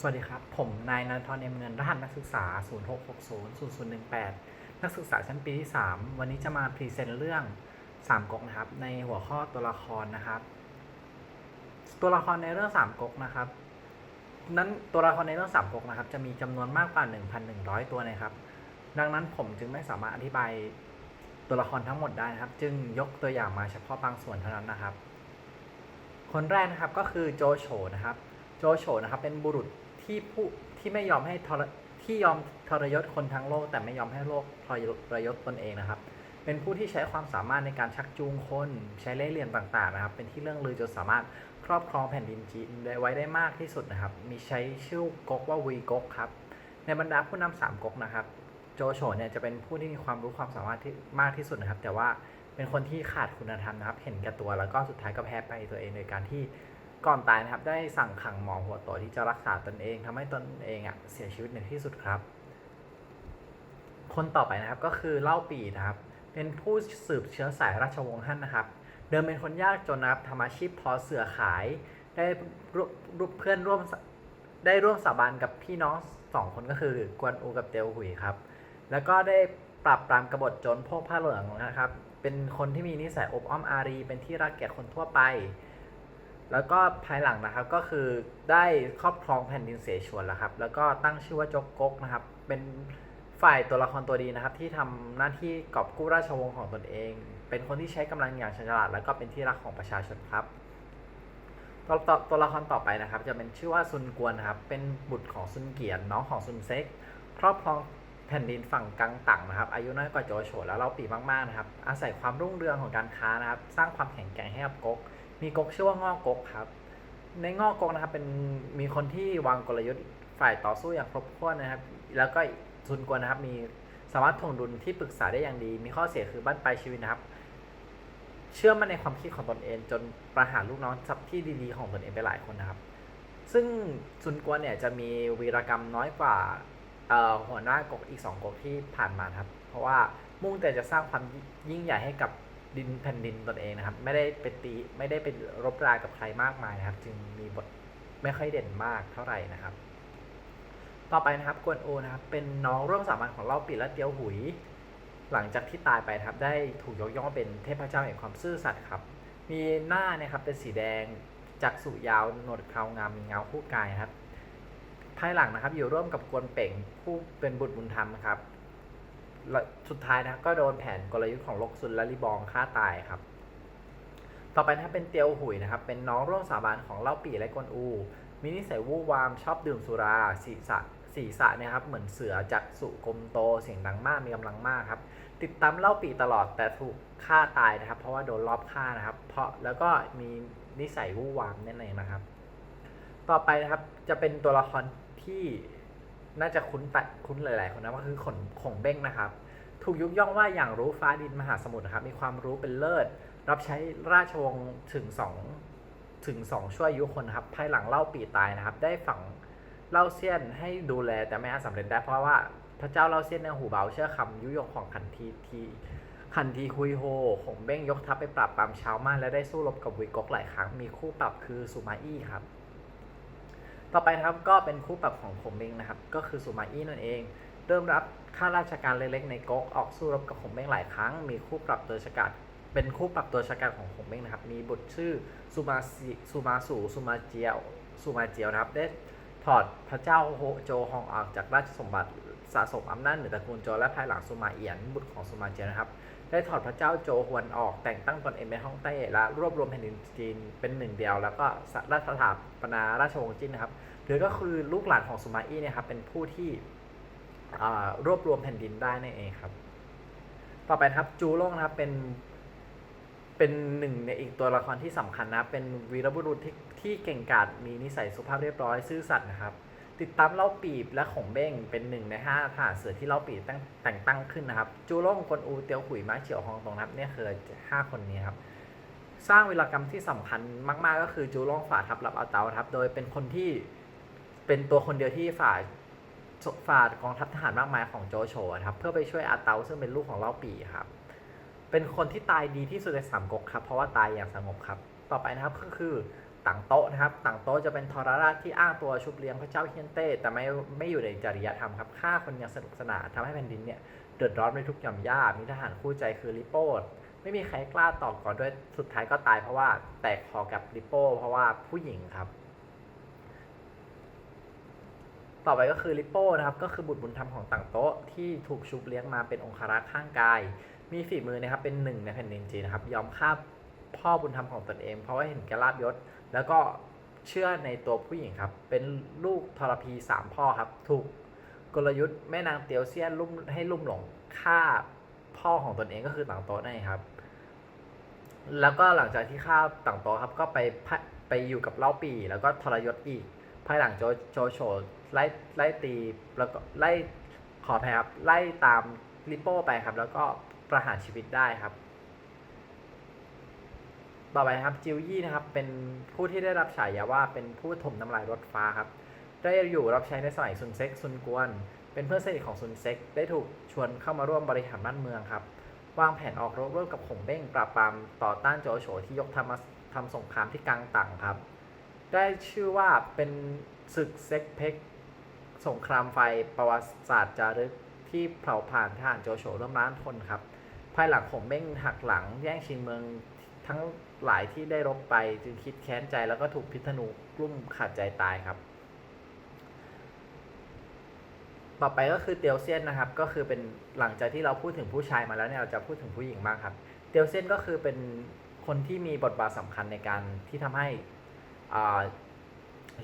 สวัสดีครับ ผมนายนันทรเอ็มเงินรหัสนักศึกษา 0660 0018 นักศึกษาชั้นปีที่ 3 วันนี้จะมาพรีเซนต์เรื่อง3ก๊กนะครับ ในหัวข้อตัวละครนะครับ ตัวละครในเรื่อง3ก๊กนะครับ นั้นตัวละครในเรื่อง3ก๊กนะครับ จะมีจำนวนมากกว่า 1,100 ตัวนะครับ ดังนั้นผมจึงไม่สามารถอธิบายตัวละครทั้งหมดได้นะครับ จึงยกตัวอย่างมาเฉพาะบางส่วนเท่านั้นนะครับ คนแรกนะครับก็คือโจโฉนะครับโจโฉนะครับเป็นบุรุษ ที่ผู้ที่ไม่ยอมให้ทรที่ยอมทรยศคนทั้งโลก แต่ไม่ยอมให้โลกทรยศตนเองนะครับ เป็นผู้ที่ใช้ความสามารถในการชักจูงคนใช้เล่ห์เหลี่ยมต่างๆนะครับ เป็นที่เรื่องลือจนสามารถครอบครองแผ่นดินจีนได้ไว้ได้มากที่สุดนะครับ มีใช้ชื่อก๊กว่าวีก๊กครับในบรรดาผู้นำสามก๊กนะครับ โจโฉเนี่ยจะเป็นผู้ที่มีความรู้ความสามารถที่มากที่สุดนะครับ แต่ว่าเป็นคนที่ขาดคุณธรรมนะครับ เห็นแก่ตัวแล้วก็สุดท้ายก็แพ้ไปตัวเองโดยการที่ ก่อนตายนะครับได้สั่งขังหมอหัวโตที่จะรักษาตนเองทำให้ตนเองอะเสียชีวิตในที่สุดครับ คนต่อไปนะครับก็คือเล่าปีนะครับ เป็นผู้สืบเชื้อสายราชวงศ์ฮั่นนะครับ เดิมเป็นคนยากจนนะครับทำอาชีพทอเสือขาย ได้รูปเพื่อนร่วมได้ร่วมสาบานกับพี่น้องสองคนก็คือกวนอูกับเตียวหุยครับ แล้วก็ได้ปราบปรามกบฏโจรพวกผ้าเหลืองนะครับ เป็นคนที่มีนิสัยอบอ้อมอารี เป็นที่รักแก่คนทั่วไป แล้วก็ภายหลังนะครับก็คือได้ครอบครองแผ่นดินเสฉวนแล้วครับ แล้วก็ตั้งชื่อว่าจกก๊กนะครับ เป็นฝ่ายตัวละครตัวดีนะครับ ที่ทำหน้าที่กอบกู้ราชวงศ์ของตนเอง เป็นคนที่ใช้กำลังอย่างฉลาด แล้วก็เป็นที่รักของประชาชนครับ ตัวตัวตัวละครต่อไปนะครับ จะเป็นชื่อว่าซุนกวนนะครับ เป็นบุตรของซุนเกียนน้องของซุนเซ็ก ครอบครองแผ่นดินฝั่งกังตังนะครับ อายุน้อยกว่าโจโฉแล้วเราปีมากๆนะครับ อาศัยความรุ่งเรืองของการค้านะครับ สร้างความแข็งแกร่งให้กับก๊ก มีก๊กชื่อว่าง้อก๊กครับ ในง้อก๊กนะครับเป็นมีคนที่วางกลยุทธ์ฝ่ายต่อสู้อย่างครบถ้วนนะครับ แล้วก็ซุนกวนนะครับมีสามารถถ่วงดุลที่ปรึกษาได้อย่างดี มีข้อเสียคือบ้านปลายชีวิตนะครับ เชื่อมั่นในความคิดของตนเอง จนประหารลูกน้องทับที่ดีๆของตนเองไปหลายคนนะครับ ซึ่งซุนกวนเนี่ยจะมีวีรกรรมน้อยกว่าหัวหน้ากกอีกสองก๊กที่ผ่านมาครับ เพราะว่ามุ่งแต่จะสร้างความยิ่งใหญ่ให้กับ ดินแผ่นดินตนเองนะครับ ไม่ได้ไปตีไม่ได้ไปรบรากับใครมากมายนะครับ จึงมีบทไม่ค่อยเด่นมากเท่าไหร่นะครับ ต่อไปนะครับกวนโอนะครับ เป็นน้องร่วมสามัญของเล่าปีและเตียวหุย หลังจากที่ตายไปครับ ได้ถูกยกย่องเป็นเทพเจ้าแห่งความซื่อสัตย์ครับ มีหน้าเนี่ยครับเป็นสีแดงจักษุยาวหนวดเครางามมีเงาคู่กายครับ ภายหลังนะครับ อยู่ร่วมกับกวนเป่งผู้เป็นบุตรบุญธรรมครับ สุดท้ายนะครับก็โดนแผนกลยุทธ์ของลกซุนและลีบองฆ่าตายครับ ต่อไปนะเป็นเตียวหุยนะครับ เป็นน้องร่วมสาบานของเล่าปี่และกวนอูมีนิสัยวู่วามชอบดื่มสุราศีรษะศีรษะเนี่ยครับเหมือนเสือจักษุกลมโตเสียงดังมากมีกำลังมากครับ ติดตามเล่าปีตลอดแต่ถูกฆ่าตายนะครับ เพราะว่าโดนลอบฆ่านะครับ เพราะแล้วก็มีนิสัยวู่วามนั่นเองนะครับ ต่อไปนะครับจะเป็นตัวละครที่ น่าจะคุ้นตัดคุ้นหลายๆคนนะก็คือขนขงเบ้งนะครับ ถูกยกย่องว่าอย่างรู้ฟ้าดินมหาสมุทรนะครับ มีความรู้เป็นเลิศ รับใช้ราชวงศ์ถึงสองถึงสองชั่วอายุคนนะครับ ภายหลังเล่าปีตายนะครับ ได้ฝังเล่าเซียนให้ดูแลแต่ไม่อาจสำเร็จได้เพราะว่าพระเจ้าเล่าเซียนในหูเบาเชื่อคำยุยงของขันทีทีขันทีคุยโฮของเบ้งยกทัพไปปราบปรามชาวม่านและได้สู้รบกับวิกกหลายครั้งมีคู่ปรับคือสุมาอี้ครับ ต่อไปนะครับก็เป็นคู่ปรับของผมเองนะครับ ก็คือสุมาอี้นั่นเอง เริ่มรับข้าราชการเล็กๆในก๊กออกสู้รบกับขงเบงหลายครั้ง มีคู่ปรับตัวชกัดเป็นคู่ปรับตัวชกันของขงเบงนะครับ มีบุตรชื่อสุมาสุมาสูสุมาเจียวสุมาเจียวนะครับได้ถอดพระเจ้าโฮโจฮองออกจากราชสมบัติสะสมอำนาจเหนือตระกูลโจและภายหลังสุมาเอียนบุตรของสุมาเจียวนะครับ ได้ถอดพระเจ้าโจฮวนออกแต่งตั้งตนเองเป็นฮ่องเต้และรวบรวมแผ่นดินจีนเป็นหนึ่งเดียว แล้วก็รัฐสถาปนาราชวงศ์จีนนะครับหรือก็คือลูกหลานของสุมาอี้เนี่ยครับเป็นผู้ที่รวบรวมแผ่นดินได้นั่นเองครับ ต่อไปครับจูโล่งนะครับเป็นเป็นหนึ่งในอีกตัวละครที่สำคัญนะเป็นวีรบุรุษที่ที่เก่งกาจมีนิสัยสุภาพเรียบร้อยซื่อสัตย์นะครับ ติดตามเล่าปีบและขงเบ้งเป็นหนึ่งในห้าทหารเสือที่เล่าปีบตั้งแต่งตั้งขึ้นนะครับ จูโล่งกวนอูเตียวขุยม้าเฉียวฮองตรงนับเนี่ยคือห้าคนนี้ครับสร้างวีรกรรมที่สำคัญมาก ๆ ก็คือจูโล่งฝ่าทับรับเอาเตาครับ โดยเป็นคนที่เป็นตัวคนเดียวที่ฝ่าฝ่ากองทัพทหารมากมายของโจโฉครับเพื่อไปช่วยอาเตาซึ่งเป็นลูกของเล่าปีครับ เป็นคนที่ตายดีที่สุดในสามก๊กครับ เพราะว่าตายอย่างสงบครับ ต่อไปนะครับก็คือ ต่างโต๊ะนะครับต่างโต๊ะจะเป็นทรราชที่อ้างตัวชุบเลี้ยงพระเจ้าเฮียนเต้ แต่ไม่ไม่อยู่ในจริยธรรมครับฆ่าคนอย่างสนุกสนานทำให้แผ่นดินเนี่ยเดือดร้อนไปทุกหย่อมย่ามีทหารคู่ใจคือลิโป้ไม่มีใครกล้าต่อก่อนด้วยสุดท้ายก็ตายเพราะว่าแตกคอกับลิโป้เพราะว่าผู้หญิงครับ ต่อไปก็คือลิโป้นะครับก็คือบุตรบุญธรรมของต่างโต๊ะที่ถูกชุบเลี้ยงมาเป็นองครักษ์ข้างกาย มีฝีมือนะครับเป็นหนึ่งในแผ่นดินจีนนะครับยอมฆ่า พ่อบุญธรรมของตนเอง เพราะว่าเห็นแก่ลาบยศ แล้วก็เชื่อในตัวผู้หญิงครับ เป็นลูกทรพีสามพ่อครับ ถูกกลยุทธ์แม่นางเตียวเซียนลุ่มให้ลุ่มหลงฆ่าพ่อของตนเองก็คือต่างโต๊ะนั่นครับ แล้วก็หลังจากที่ฆ่าต่างโต๊ะครับ ก็ไปไปอยู่กับเล่าปีแล้วก็ทรยศอีก ภายหลังโจโจโฉไล่ไล่ตีแล้วก็ไล่ขอแพ้ครับไล่ตามลิโป้ไปครับ แล้วก็ประหารชีวิตได้ครับ ต่อไปครับจิวยี่นะครับเป็นผู้ที่ได้รับฉายาว่าเป็นผู้ถมน้ำลายรถฟ้าครับได้อยู่รับใช้ในสมัยซุนเซ็กซุนกวน เป็นเพื่อนสนิทของซุนเซ็กได้ถูกชวนเข้ามาร่วมบริหารบ้านเมืองครับวางแผนออกรบร่วมกับขงเบ้งปราบปรามต่อต้านโจโฉที่ยกทำมาทำสงครามที่กังตังครับ ได้ชื่อว่าเป็นศึกเซ็กเพ็กสงครามไฟประวัติศาสตร์จารึกที่เผาผ่านทหารโจโฉร่วมล้านคนครับ ภายหลังขงเบ้งหักหลังแย่งชิงเมืองทั้ง หลายที่ได้รบไปจึงคิดแค้นใจแล้วก็ถูกพิษณุกลุ่มขาดใจตายครับ ต่อไปก็คือเตียวเซียนนะครับ ก็คือเป็นหลังจากที่เราพูดถึงผู้ชายมาแล้วเนี่ยเราจะพูดถึงผู้หญิงบ้างครับ เตียวเซียนก็คือเป็นคนที่มีบทบาทสำคัญในการที่ทำให้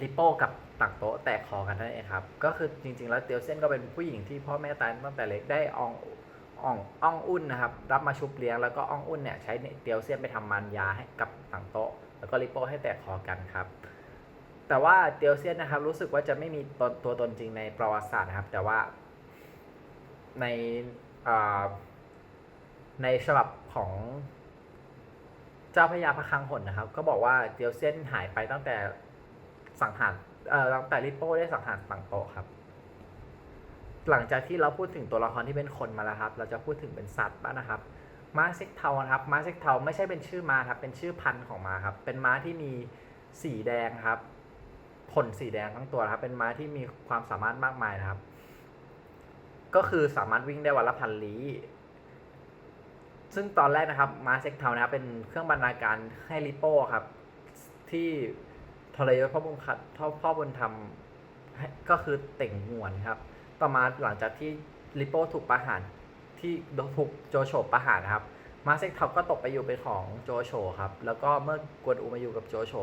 ลิโป้กับต่างโต๊ะแตกคอกันนั่นเองครับ ก็คือจริงๆแล้วเตียวเซียนก็เป็นผู้หญิงที่พ่อแม่ตายตั้งแต่เล็กได้ออง อ่องอ่องอุ่นนะครับ รับมาชุบเลี้ยงแล้วก็อ่องอุ่นเนี่ยใช้เตียวเซียนไปทำมันยาให้กับต่างโตะแล้วก็ลิโป้ให้แตกคอกันครับ แต่ว่าเตียวเซียนนะครับ รู้สึกว่าจะไม่มีตนตัวตนจริงในประวัติศาสตร์นะครับ แต่ว่าในในฉบับของเจ้าพระยาพระคลังหนนะครับ ก็บอกว่าเตียวเซียนหายไปตั้งแต่สังหารเอ่อตั้งแต่ลิโป้ได้สังหารต่างโตะครับ หลังจากที่เราพูดถึงตัวละครที่เป็นคนมาแล้วครับ เราจะพูดถึงเป็นสัตว์บ้างนะครับ ม้าเซ็กเทานะครับ ม้าเซ็กเทาไม่ใช่เป็นชื่อม้าครับ เป็นชื่อพันธุ์ของม้าครับ เป็นม้าที่มีสีแดงครับ ขนสีแดงทั้งตัวครับ เป็นม้าที่มีความสามารถมากมายนะครับ ก็คือสามารถวิ่งได้วันละพันลี้ซึ่งตอนแรกนะครับม้าเซ็กเทานะครับเป็นเครื่องบรรณาการให้ลิโป้ครับ ที่ทรยศพ่อบุญขัดพ่อพ่อบุญธรรมก็คือเต่งหวนครับ ต่อมาหลังจากที่ลิโป้ถูกประหารที่ถูกโจโฉประหารนะครับมาเซ็กเทาก็ตกไปอยู่เป็นของโจโฉครับ แล้วก็เมื่อกวนอูมาอยู่กับโจโฉ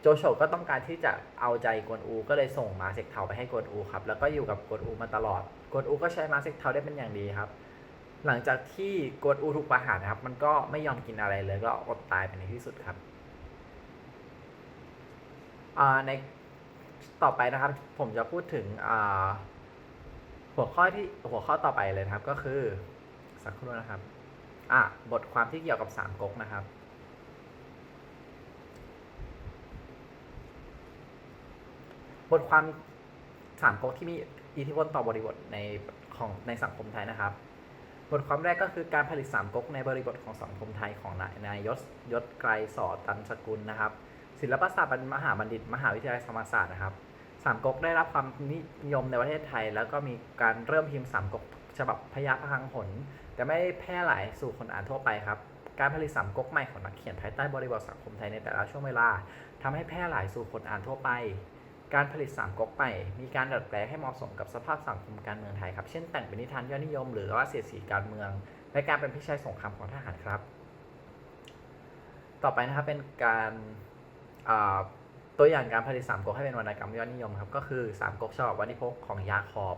โจโฉก็ต้องการที่จะเอาใจกวนอู ก็เลยส่งมาเซ็กเทาไปให้กวนอูครับ แล้วก็อยู่กับกวนอูมาตลอด กวนอูก็ใช้มาเซ็กเทาได้เป็นอย่างดีครับ หลังจากที่กวนอูถูกประหารครับ มันก็ไม่ยอมกินอะไรเลย ก็อดตายไปในที่สุดครับในต่อไปนะครับ ผมจะพูดถึงอ่า หัวข้อที่หัวข้อต่อไปเลยนะครับ ก็คือสักครู่นะครับ อะบทความที่เกี่ยวกับสามก๊กนะครับ บทความสามก๊กที่มีอิทธิพลต่อบริบทในของในสังคมไทยนะครับ บทความแรกก็คือการผลิตสามก๊กในบริบทของสังคมไทยของนายนายยศยศไกรสอตันสกุลนะครับ ศิลปศาสตร์มหาบัณฑิต มหาวิทยาลัยธรรมศาสตร์นะครับ สามก๊กได้รับความนิยมในประเทศไทย แล้วก็มีการเริ่มพิมพ์สามก๊กฉบับพยาพหังหนแต่ไม่แพร่หลายสู่คนอ่านทั่วไปครับ การผลิตสามก๊กใหม่ของนักเขียนภายใต้บริบทสังคมไทยในแต่ละช่วงเวลาทำให้แพร่หลายสู่คนอ่านทั่วไป การผลิตสามก๊กใหม่มีการดัดแปลงให้เหมาะสมกับสภาพสังคมการเมืองไทยครับเช่นแต่งเป็นนิทานยอดนิยม หรือว่าเสียสีการเมือง และการเป็นพิชัยสงครามของทหารครับ ต่อไปนะครับเป็นการ ตัวอย่างการผลิตสามก๊กให้เป็นวรรณกรรมยอดนิยมครับก็คือสามก๊กฉบับวันิพกของยาคอบ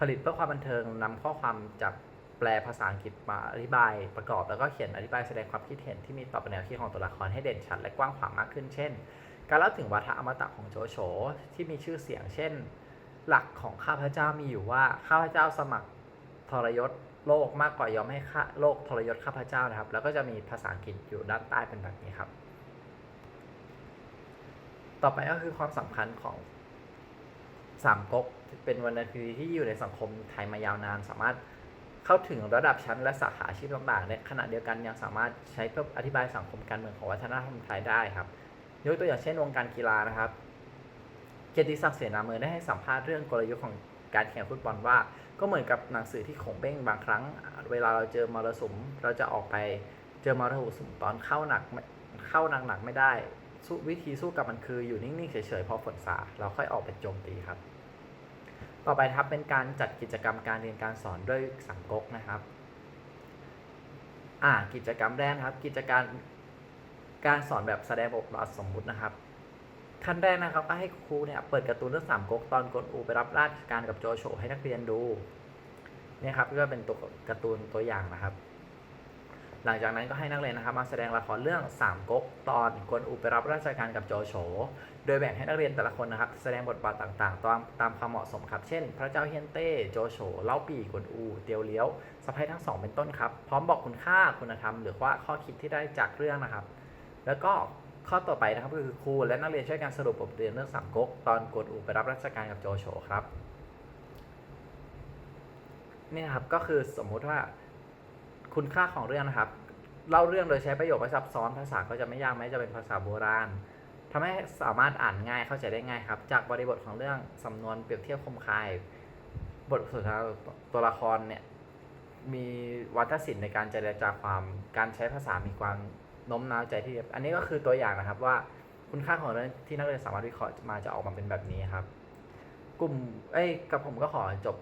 ผลิตเพื่อความบันเทิงนำข้อความจากแปลภาษาอังกฤษมาอธิบายประกอบแล้วก็เขียนอธิบายแสดงความคิดเห็นที่มีต่อแนวคิดของตัวละครให้เด่นชัดและกว้างขวางมากขึ้น เช่น การเล่าถึงวาทะอมตะของโจโฉที่มีชื่อเสียง เช่น หลักของข้าพเจ้ามีอยู่ว่าข้าพเจ้าสมัครทรยศโลกมากกว่ายอมให้ข้าโลกทรยศข้าพเจ้านะครับ แล้วก็จะมีภาษาอังกฤษอยู่ด้านใต้เป็นแบบนี้ครับ ต่อไปก็คือความสำคัญของสามก๊กเป็นวรรณคดีที่อยู่ในสังคมไทยมายาวนาน สามารถเข้าถึงระดับชั้นและสาขาอาชีพต่างๆในขณะเดียวกันยังสามารถใช้เพื่ออธิบายสังคมการเมืองของวัฒนธรรมไทยได้ครับยกตัวอย่างเช่นวงการกีฬานะครับ เกียรติศักดิ์เสนาเมืองได้ให้สัมภาษณ์เรื่องกลยุทธ์ของการแข่งฟุตบอลว่า ก็เหมือนกับหนังสือที่ขงเบ้งบางครั้ง เวลาเราเจอมรสุมเราจะออกไปเจอมรสุมตอนเข้าหนักไม่เข้าหนักหนักไม่ได้ สู้วิธีสู้กับมันคืออยู่นิ่ง ๆ เฉย ๆ พอฝนสาเราค่อยออกไปโจมตีครับ ต่อไปครับเป็นการจัดกิจกรรมการเรียนการสอนด้วยสังก๊กนะครับ อ่ากิจกรรมแรกครับ กิจการการสอนแบบแสดงบทบาทสมมุตินะครับขั้นแรกนะครับก็ให้ครูเนี่ยเปิดการ์ตูนเรื่องสามก๊กตอนกนอูไปรับราชการกับโจโฉให้นักเรียนดูเนี่ยครับก็เป็นตัวการ์ตูนตัวอย่างนะครับ หลังจากนั้นก็ให้นักเรียนนะครับมาแสดงละครเรื่องสามก๊กตอนกวนอูไปรับราชการกับโจโฉ โดยแบ่งให้นักเรียนแต่ละคนนะครับ แสดงบทบาทต่างๆ ตามตามความเหมาะสมครับ เช่น พระเจ้าเฮียนเต้ โจโฉ เล่าปี่กวนอู เตียวเลี้ยวสะพ้ายทั้งสองเป็นต้นครับ พร้อมบอกคุณค่าคุณธรรม หรือว่าข้อคิดที่ได้จากเรื่องนะครับ แล้วก็ข้อต่อไปนะครับก็คือครูและนักเรียนช่วยกันสรุปบทเรียนเรื่องสามก๊กตอนกวนอูไปรับราชการกับโจโฉครับนี่นะครับก็คือสมมุติว่า คุณค่าของเรื่องนะครับ เล่าเรื่องโดยใช้ประโยคไม่ซับซ้อนภาษาก็จะไม่ยากแม้จะเป็นภาษาโบราณทำให้สามารถอ่านง่ายเข้าใจได้ง่ายครับ จากบริบทของเรื่องสำนวนเปรียบเทียบคมคาย บทสนทนาตัวละครเนี่ยมีวัฒนศิลป์ในการเจรจาความการใช้ภาษามีความโน้มน้าวใจที่อันนี้ก็คือตัวอย่างนะครับว่าคุณค่าของเรื่องที่นักเรียนสามารถวิเคราะห์มาจะออกมาเป็นแบบนี้ครับ กลุ่มเอ้ยกับผมก็ขอจบ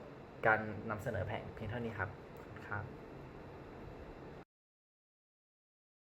การนำเสนอแผงเพียงเท่านี้ครับครับ